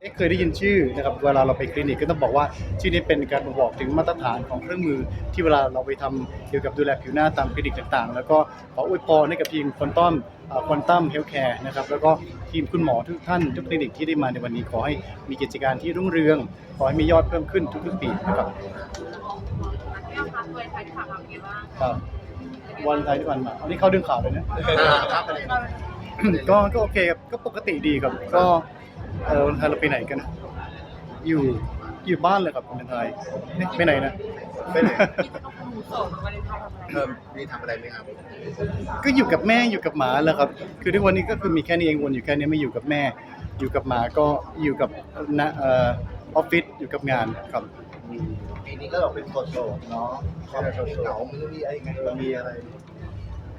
เอ๊ะเคยได้ยินชื่อนะครับเวลาเราไปคลินิกก็ต้องบอกว่าชื่อนี้เป็นการบ่งบอกถึงมาตรฐานของเครื่องมือ ที่เวลาเราไปทำเกี่ยวกับดูแลผิวหน้าตามคลินิกต่างๆ แล้วก็ขออวยพรให้กับทีมควอนตัมควอนตัมเฮลท์แคร์นะครับแล้วก็ทีมคุณหมอทุกท่านทุกคลินิกที่ได้มาในวันนี้ขอให้มีกิจการที่รุ่งเรือง ขอให้มียอดเพิ่มขึ้นทุกๆปีนะครับพี่อาคะเคยไทยที่ผ่านมาเป็นไงบ้างครับวันไทยที่ผ่านมาอันนี้เข้าเรื่องข่าวเลยนะครับประเด็นก็ก็โอเคครับก็ปกติดีครับก็ เออวันไทยเราไปไหนกันนะอยู่อยู่บ้านเลยครับวันไทยเอ๊ะไปไหนนะไปไหนที่จะต้องหนูโสดวันเลนไทน์ทำอะไรเพิ่มมีทำอะไรไหมครับ ก็อยู่กับแม่อยู่กับหมาแหละครับ คือทุกวันนี้ก็คือมีแค่นี้เองวนอยู่แค่นี้ไม่อยู่กับแม่ อยู่กับหมาก็อยู่กับนะเอ่อออฟฟิศอยู่กับงานครับ ปีนี้ก็เราเป็นโสดๆเนาะความเหงามันมีอะไรไงมันมีอะไร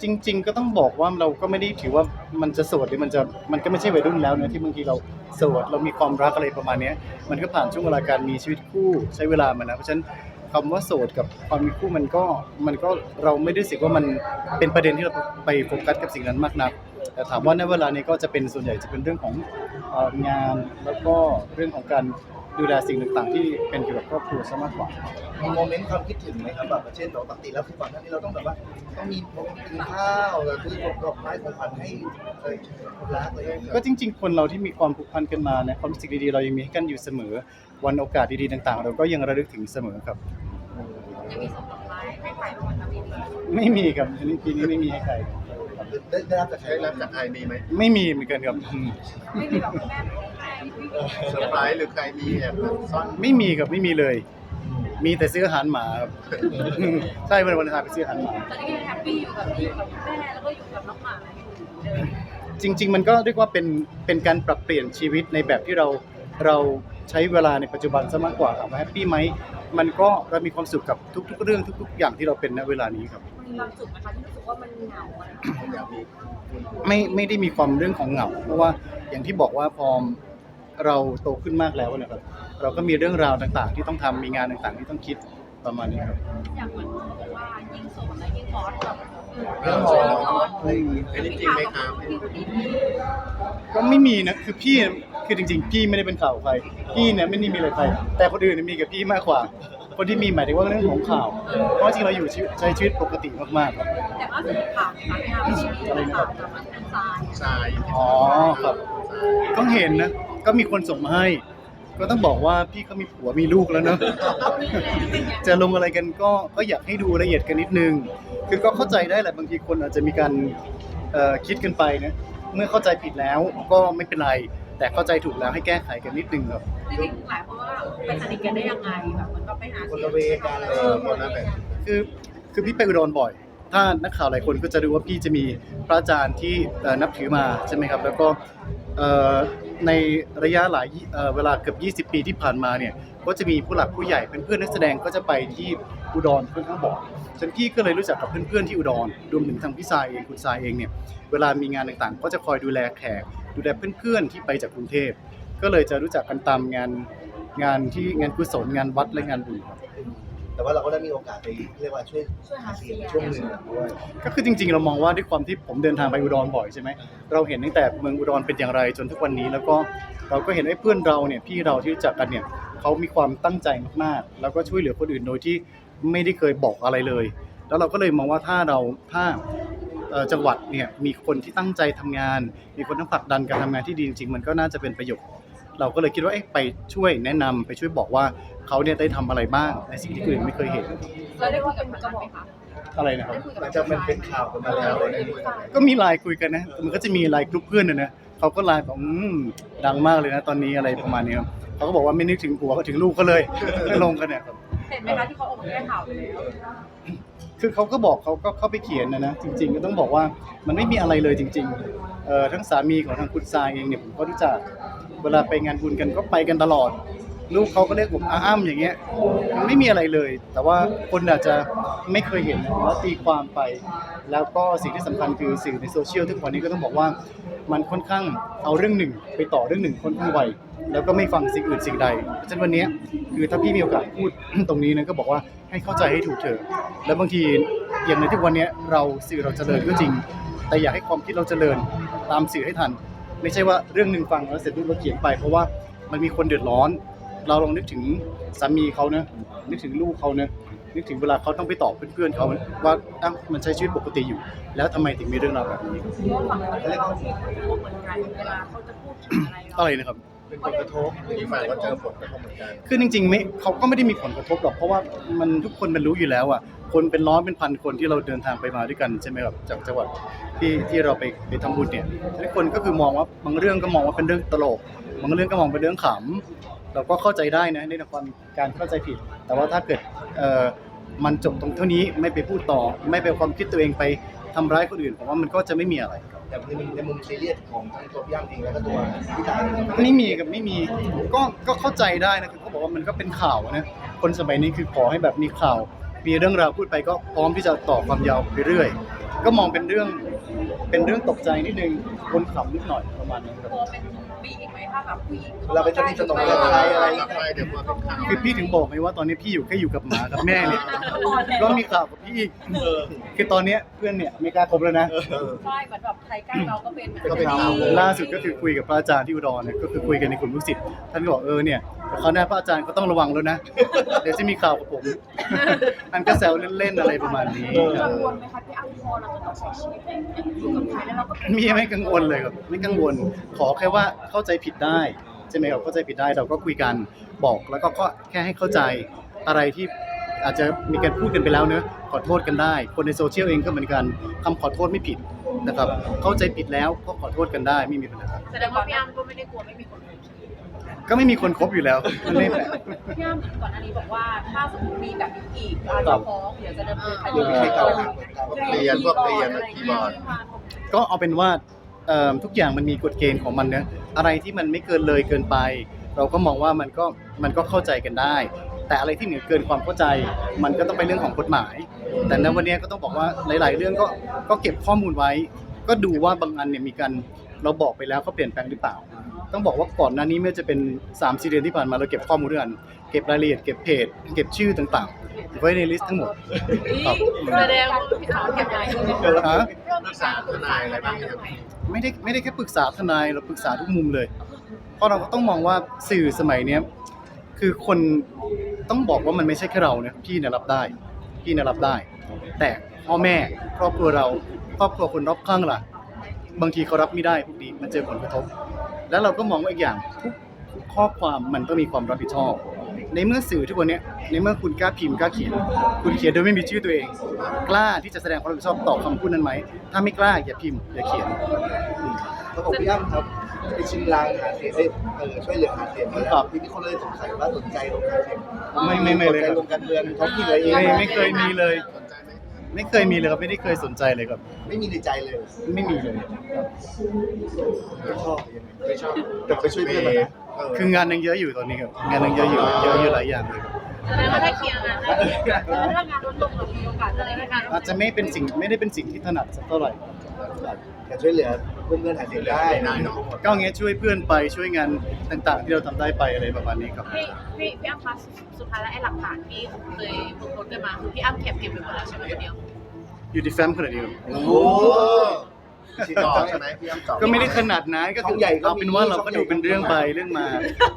จริง ๆ ก็ต้องบอกว่าเราก็ไม่ได้ถือว่ามันจะโสดหรือมันจะมันก็ไม่ใช่วัยรุ่นแล้วนะที่บางทีเรา โสดเรามีความรักอะไรประมาณเนี้ยมันก็ผ่านช่วงเวลาการมีชีวิตคู่ใช้เวลามาแล้วเพราะฉะนั้นคำว่าโสดกับความมีคู่มันก็มันก็เราไม่ได้รู้สึกว่ามันเป็นประเด็นที่เราไปโฟกัสกับสิ่งนั้นมากนัก แต่ถามว่าในเวลานี้ก็จะเป็นส่วนใหญ่จะเป็นเรื่องของเอ่องานแล้วก็เรื่องของการดูแลสิ่งต่างๆ ที่เป็นเกี่ยวกับครอบครัวซะมากกว่า มีโมเมนต์ความคิดถึงไหมครับแบบเช่นเราปกติแล้วคือก่อนหน้านี้เราต้องแบบว่าต้องมีโมเมนต์กินข้าวหรือซื้อดอกไม้ของขวัญให้เอ่อคนรักอะไรอย่างเงี้ยก็จริง ๆ คนเราที่มีความผูกพันกันมาเนี่ยความรู้สึกดีๆเรายังมีให้กันอยู่เสมอ วันโอกาสดีๆต่าง ๆ เราก็ยังระลึกถึงเสมอครับ จะมีส่งดอกไม้ให้ใครบ้างไหมคะปีนี้ไม่มีครับอันนี้ปีนี้ไม่มีให้ใครครับได้ได้รับจากใครรับจากใครมีไหมไม่มีเหมือนกันครับอืมไม่มีแบบคุณแม่คุณแม่ที่พี่เซอร์ไพรส์หรือใครมีแอบซ่อน ไม่มีครับไม่มีเลย มีแต่ซื้ออาหารหมาครับอืมใช่วันวันทายไปซื้ออาหารหมา ตอนนี้ก็ยังแฮปปี้อยู่กับอยู่กับคุณแม่แล้วก็อยู่กับน้องหมาอยู่เดิมจริง ๆ มันก็เรียกว่าเป็นเป็นการปรับเปลี่ยนชีวิตในแบบที่เราเราใช้เวลาในปัจจุบันซะมากกว่าครับแฮปปี้ไหมมันก็เรามีความสุขกับทุก ๆ เรื่องทุก ๆ อย่างที่เราเป็นณเวลานี้ครับมีความสุขไหมคะที่รู้สึกว่ามันเหงาอะไรอยากมีไม่ไม่ได้มีความเรื่องของเหงาเพราะว่าอย่างที่บอกว่าพอ เราโตขึ้นมากแล้วนะครับ เราก็มีเรื่องราวต่างๆ ที่ต้องทำมีงานต่างๆ ที่ต้องคิดประมาณนี้ครับอย่างเหมือนบอกว่ายิ่งโสดแล้วยิ่งฮอตแบบเรื่องของอะไรอย่างงี้อันนี้จริงไหมครับพี่คนนี้ก็ไม่มีนะคือพี่คือจริงๆ พี่ไม่ได้เป็นข่าวใครพี่เนี่ยไม่ได้มีอะไรใครแต่คนอื่นเนยมีกับพี่มากกว่า คนที่มีหมายถึงว่าเรื่องของข่าวเพราะจริงเราอยู่ชีวิตใช้ชีวิตปกติมากๆครับแต่ว่าสุดข่าวนะคะที่มีข่าวกับมันเป็นทราย ทรายอ๋อครับ ก็เห็นนะ ก็มีคนส่งมาให้ ก็ต้องบอกว่าพี่เขามีผัวมีลูกแล้วเนอะ จะลงอะไรกันก็ก็อยากให้ดูละเอียดกันนิดนึง คือก็เข้าใจได้แหละบางทีคนอาจจะมีการเอ่อคิดกันไปนะ เมื่อเข้าใจผิดแล้วก็ไม่เป็นไร แต่เข้าใจถูกแล้วให้แก้ไขกันนิดนึงครับ จริงๆหลายคนว่าไปสนิทกันได้ยังไงแบบเหมือนก็ไปหาคนละเวกันเลยคนละแบบ คือคือพี่ไปอุดรบ่อย ถ้านักข่าวหลายคนก็จะรู้ว่าพี่จะมีพระอาจารย์ที่เอ่อนับถือมาใช่ไหมครับ แล้วก็เอ่อ ในระยะหลายเเวลาเกือบ20 ปีที่ผ่านมาเนี่ยก็จะมีผู้หลักผู้ใหญ่เป็นเพื่อนนักแสดงก็จะไปที่อุดรค่อนข้างบ่อยจนพี่ก็เลยรู้จักกับเพื่อนๆที่อุดรรวมถึงทางพี่ทรายเองคุณทรายเองเนี่ยเวลามีงานต่างๆ ก็จะคอยดูแลแขกดูแลเพื่อนๆที่ไปจากกรุงเทพ ก็เลยจะรู้จักกันตามงานงานที่งานกุศลงานวัดและงานบุญครับ แต่ว่าเราก็ได้มีโอกาสไปเรียกว่าช่วยช่วยหาเสีเสียยงงช่วงหนึ่งด้วย ก็คือจริงๆ เรามองว่าด้วยความที่ผมเดินทางไปอุดรบ่อยใช่ไหมเราเห็นตั้งแต่เมืองอุดรเป็นอย่างไรจนทุกวันนี้ แล้วก็เราก็เห็นไอ้เพื่อนเราเนี่ยพี่เราที่รู้จักกันเนี่ยเขามีความตั้งใจมากๆ แล้วก็ช่วยเหลือคนอื่นโดยที่ไม่ได้เคยบอกอะไรเลย แล้วเราก็เลยมองว่าถ้าเราถ้าเอ่อจังหวัดเนี่ยมีคนที่ตั้งใจทำงาน มีคนทั้งผลักดันการทำงานที่ดีจริงๆมันก็น่าจะเป็นประโยชน์ เราก็เลยคิดว่าเอ๊ะไปช่วยแนะนำไปช่วยบอกว่าเขาเนี่ยได้ทำอะไรบ้างในสิ่งที่คนอื่นไม่เคยเห็นแล้วได้คุยกับมันไหมคะอะไรนะครับได้คุยกับ หลังจากมันเป็นข่าวกันมาแล้วได้คุยกันไหมก็มีไลน์คุยกันนะมันก็จะมีไลน์กลุ่มเพื่อนนะนะเขาก็ไลน์บอกอืมดังมากเลยนะตอนนี้อะไรประมาณนี้ครับเขาก็บอกว่าไม่นึกถึงผัวก็ถึงลูกเขาเลยก็ลงกันเนี่ยครับ เห็นไหมคะที่เขาออกมาแก้ข่าวไปแล้วคือเขาก็บอกเขาก็เข้าไปเขียนนะนะจริง ๆ ก็ต้องบอกว่ามันไม่มีอะไรเลยจริงๆเอ่อทั้งสามีของทางคุณทรายเองเนี่ยผมก็รู้จัก เวลาไปงานบุญกันก็ไปกันตลอด ลูกเขาก็เรียกผมอาอ้ำอย่างเงี้ยมันไม่มีอะไรเลย แต่ว่าคนอาจจะไม่เคยเห็นแล้วตีความไป แล้วก็สิ่งที่สำคัญคือสื่อในโซเชียลทุกวันนี้ก็ต้องบอกว่ามันค่อนข้างเอาเรื่องหนึ่ง ไปต่อเรื่องหนึ่งค่อนข้างไวแล้วก็ไม่ฟังสิ่งอื่นสิ่งใดเพราะฉะนั้นวันนี้คือถ้าพี่มีโอกาสพูดตรงนี้นะก็บอกว่าให้เข้าใจให้ถูกเถอะแล้วบางทีอย่างในทุกวันนี้เราสื่อเราเจริญก็จริง แต่อยากให้ความคิดเราเจริญตามสื่อให้ทัน ไม่ใช่ว่าเรื่องหนึ่งฟังแล้วเสร็จปุ๊บเราเขียนไป เพราะว่ามันมีคนเดือดร้อน เราลองนึกถึงสามีเขาเนะนึกถึงลูกเขาเนะนึกถึงเวลาเขาต้องไปตอบเพื่อนๆเขาว่าอ้าวมันใช้ชีวิตปกติอยู่ แล้วทำไมถึงมีเรื่องราวแบบนี้เพราะว่าฝั่งเราเรียกว่ารู้เหมือนกันเวลาเขาจะพูดถึงอะไรเราอะไรนะครับเป็นผลกระทบอีกฝ่ายก็เจอผลกระทบเหมือนกันคือจริงๆไม่เขาก็ไม่ได้มีผลกระทบหรอกเพราะว่ามันทุกคนมันรู้อยู่แล้วอะ คนเป็นร้อยเป็นพันคนที่เราเดินทางไปมาด้วยกันใช่ไหมครับจากจังหวัดที่ที่เราไปไปทำบุญเนี่ยทุกคนก็คือมองว่าบางเรื่องก็มองว่าเป็นเรื่องตลกบางเรื่องก็มองเป็นเรื่องขำเราก็เข้าใจได้นะในความการเข้าใจผิด แต่ว่าถ้าเกิดเอ่อมันจบตรงเท่านี้ไม่ไปพูดต่อ ไม่ไปความคิดตัวเองไปทำร้ายคนอื่นผมว่ามันก็จะไม่มีอะไรครับแต่ในมุมในมุมซีเรียสของทั้งตัวพี่ย่ำเองแล้วก็ตัวพี่ตายเองไม่มีกับไม่มีก็ก็เข้าใจได้นะคือเขาบอกว่ามันก็เป็นข่าวนะคนสมัยนี้คือขอให้แบบมีข่าว มีเรื่องราวพูดไปก็พร้อมที่จะต่อความยาวไปเรื่อย ก็มองเป็นเรื่อง เป็นเรื่องตกใจนิดนึงคนขำนิดหน่อยประมาณนั้นครับตัวเป็นบีอีกไหมถ้าแบบผู้หญิงเราไปจะมีสนองกับใครอะไรกลับไปเดี๋ยวมาเป็นข่าวคือพี่ถึงบอกไงว่าตอนนี้พี่อยู่แค่อยู่กับหมากับแม่เนี่ยก็มีข่าวกับพี่อีกเออคือตอนเนี้ยเพื่อนเนี่ยไม่กล้าคบแล้วนะเออใช่เหมือนแบบใครใกล้เราก็เป็นก็เป็นข่าวเลยล่าสุดก็คือคุยกับพระอาจารย์ที่อุดรเนี่ยก็คือคุยกันในกลุ่มลูกศิษย์ท่านก็บอกเออเนี่ยเขาวหน้าพระอาจารย์ก็ต้องระวังแล้วนะเดี๋ยวจะมีข่าวกับผมอันก็แซวเล่นๆอะไรประมาณนี้กังวลไหมคะพี่อ้ำพอเราจะต้องใช้ชีวิตอยู่กับใครแล้วเราก็มีไม่กังวลเลยครับไม่กังวล ขอแค่ว่าเข้าใจผิดได้ใช่ไหมครับเข้าใจผิดได้เราก็คุยกันบอกแล้วก็แค่ให้เข้าใจอะไรที่อาจจะมีการพูดกันไปแล้วเนอะขอโทษกันได้ คนในโซเชียลเองก็เหมือนกันคำขอโทษไม่ผิดนะครับ เข้าใจผิดแล้วก็ขอโทษกันได้ไม่มีปัญหาแสดงว่าพี่อ้ำก็ไม่ได้กลัวไม่มีคนคบใช่ไหม ก็ไม่มีคนคบอยู่แล้วมันไม่แปลกพี่อ้ำเหมือนก่อนหน้านี้บอกว่าถ้าสมมติมีแบบนี้อีกอาจจะฟ้องเดี๋ยวจะดำเนินคหรืดีอมีใครเก่าหาเรียนพวกเรียนคีย์บอร์ดก็เอาเป็นว่าเอิ่มทุกอย่างมันมีกฎเกณฑ์ของมันเนอะอะไรที่มันไม่เกินเลยเกินไป เราก็มองว่ามันก็มันก็เข้าใจกันได้ แต่อะไรที่เหนือเกินความเข้าใจ มันก็ต้องเป็นเรื่องของกฎหมาย แต่ในวันนี้ก็ต้องบอกว่าหลาย ๆ เรื่องก็ก็เก็บข้อมูลไว้ ก็ดูว่าบางอันเนี่ยมีการเราบอกไปแล้วเขาเปลี่ยนแปลงหรือเปล่า ต้องบอกว่าก่อนหน้านี้ไม่ว่าจะเป็น3ามสี่เดือนที่ผ่านมาเราเก็บข้อมูลด้วยกันเก็บรายละเอียดเก็บเพจ เก็บชื่อต่างๆ ไว้ในลิสต์ทั้งหมดครับแสดงว่าพี่อ้ำเก็บไว้ใช่ไหมฮะปรึกษาทนายอะไรบ้างไหมครับไม่ได้ไม่ได้แค่ปรึกษาทนายเราปรึกษาทุกมุมเลย เพราะเราก็ต้องมองว่าสื่อสมัยเนี้ยคือคนต้องบอกว่ามันไม่ใช่แค่เราเนี่ยพี่เนี่ยรับได้พี่เนี่ยรับได้ แต่พ่อแม่ครอบครัวเราครอบครัวคนรอบข้างล่ะ บางทีเขารับไม่ได้พวกนี้มันเจอผลกระทบ แล้วเราก็มองว่าอีกอย่างทุกทุกข้อความมันต้องมีความรับผิดชอบ ในเมื่อสื่อทุกวันเนี้ยในเมื่อคุณกล้าพิมพ์กล้าเขียน คุณเขียนโดยไม่มีชื่อตัวเอง กล้าที่จะแสดงความรับผิดชอบต่อคำพูดนั้นไหม ถ้าไม่กล้าอย่าพิมพ์อย่าเขียนแล้วของพี่ย่ำครับไปชิมลางหาเสียงเอ้ยเออช่วยเหลือหาเสียงมาแล้วทีนี้คนเลยสงสัยว่าสนใจลงการเมืองไม่ไม่ไม่เลยสนใจครับลงการเมืองท้องถิ่นอะไรเองไม่ไม่เคยมีเลยสนใจไหมไม่เคยมีเลยครับไม่ได้เคยสนใจเลยครับ ไม่มีในใจเลย ไม่มีเลยไม่ชอบยัง ไงไม่ชอบแต่ไปช่วยเพื่อนมานะคืองานยังเยอะอยู่ตอนนี้ครับ งานยังเยอะอยู่เยอะอยู่หลายอย่างเลยครับแสดงว่าถ้าเคลียร์งานได้แล้วถ้างานลดลงเรามีโอกาสจะได้งานอาจจะไม่เป็นสิ่งไม่ได้เป็นสิ่งที่ถนัดสักเท่าไหร่ แต่ช่วยเหลือเพื่อนเพื่อนๆหาเสียงได้ได้เนาะก็อย่างเงี้ยช่วยเพื่อนไปช่วยงานต่างๆ ที่เราทำได้ไปอะไรประมาณนี้ครับ พี่พี่พี่อ้ำคะสุดท้ายแล้วไอ้หลักฐานที่เคยพูดโพสต์กันมาคือพี่อ้ำเก็บเก็บไปหมดแล้วใช่ไหมคนเดียวอยู่ที่แฟ้มขนาดนี้ครับ โอ้โห ชิดต่อใช่ไหมพี่อ้ำตอบ ก็ไม่ได้ขนาดนั้นก็คือช่องใหญ่ก็มีเอาเป็นว่าเราก็ดูเป็นเรื่องไปเรื่องมา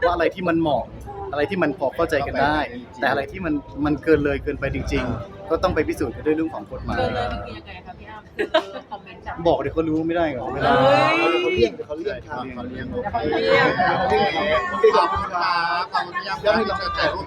ว่าอะไรที่มันเหมาะอะไรที่มันพอเข้าใจกันได้ แต่อะไรที่มันมันเกินเลยเกินไปจริง ๆ ก็ต้องไปพิสูจน์กันด้วยเรื่องของกฎหมาย เกินเลยมันคือยังไงคะพี่อ้ำคือคอมเมนต์จาก บอกเดี๋ยวเขารู้ไม่ได้เหรอไม่ได้ เขาเรียกเขาเรียกครับเขาเลี้ยงโอเขาเคเรียกขอบคุณครับขอบคุณพี่อ้ำที่เราจะถ่ายรูป